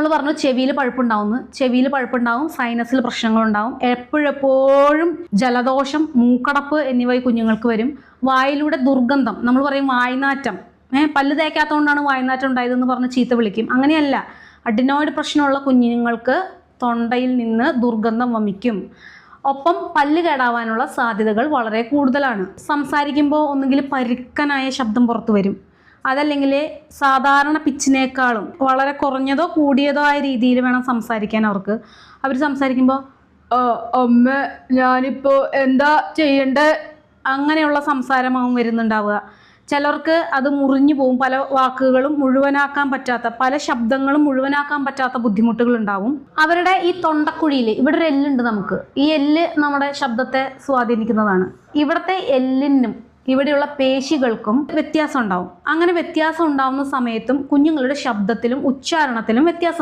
നമ്മൾ പറഞ്ഞു ചെവിയിൽ പഴുപ്പുണ്ടാവുന്നു. ചെവിയിൽ പഴുപ്പുണ്ടാവും സൈനസിൽ പ്രശ്നങ്ങളുണ്ടാവും. എപ്പോഴെപ്പോഴും ജലദോഷം മൂക്കടപ്പ് എന്നിവ കുഞ്ഞുങ്ങൾക്ക് വരും. വായിലൂടെ ദുർഗന്ധം നമ്മൾ പറയും വായ്നാറ്റം. ഏഹ് പല്ല് തേക്കാത്തതുകൊണ്ടാണ് വായ്നാറ്റം ഉണ്ടായതെന്ന് പറഞ്ഞ് ചീത്ത വിളിക്കും. അങ്ങനെയല്ല. അഡിനോയിഡ് പ്രശ്നമുള്ള കുഞ്ഞുങ്ങൾക്ക് തൊണ്ടയിൽ നിന്ന് ദുർഗന്ധം വമിക്കും. ഒപ്പം പല്ല് കേടാവാനുള്ള സാധ്യതകൾ വളരെ കൂടുതലാണ്. സംസാരിക്കുമ്പോൾ ഒന്നുകിൽ പരുക്കനായ ശബ്ദം പുറത്തു വരും. അതല്ലെങ്കിൽ സാധാരണ പിച്ചിനേക്കാളും വളരെ കുറഞ്ഞതോ കൂടിയതോ ആയ രീതിയിൽ വേണം സംസാരിക്കാൻ അവർക്ക്. അവർ സംസാരിക്കുമ്പോൾ അമ്മ ഞാനിപ്പോൾ എന്താ ചെയ്യണ്ടേ? അങ്ങനെയുള്ള സംസാരമാവും വരുന്നുണ്ടാവുക. ചിലർക്ക് അത് മുറിഞ്ഞു പോകും പല വാക്കുകളും മുഴുവനാക്കാൻ പറ്റാത്ത പല ശബ്ദങ്ങളും മുഴുവനാക്കാൻ പറ്റാത്ത ബുദ്ധിമുട്ടുകൾ ഉണ്ടാവും. അവരുടെ ഈ തൊണ്ടക്കുഴിയിൽ ഇവിടെ ഒരു എല്ലുണ്ട് നമുക്ക്. ഈ എല്ല് നമ്മുടെ ശബ്ദത്തെ സ്വാധീനിക്കുന്നതാണ്. ഇവിടുത്തെ എല്ലിനും ഇവിടെയുള്ള പേശികൾക്കും വ്യത്യാസം ഉണ്ടാവും അങ്ങനെ വ്യത്യാസം ഉണ്ടാവുന്ന സമയത്തും കുഞ്ഞുങ്ങളുടെ ശബ്ദത്തിലും ഉച്ചാരണത്തിലും വ്യത്യാസം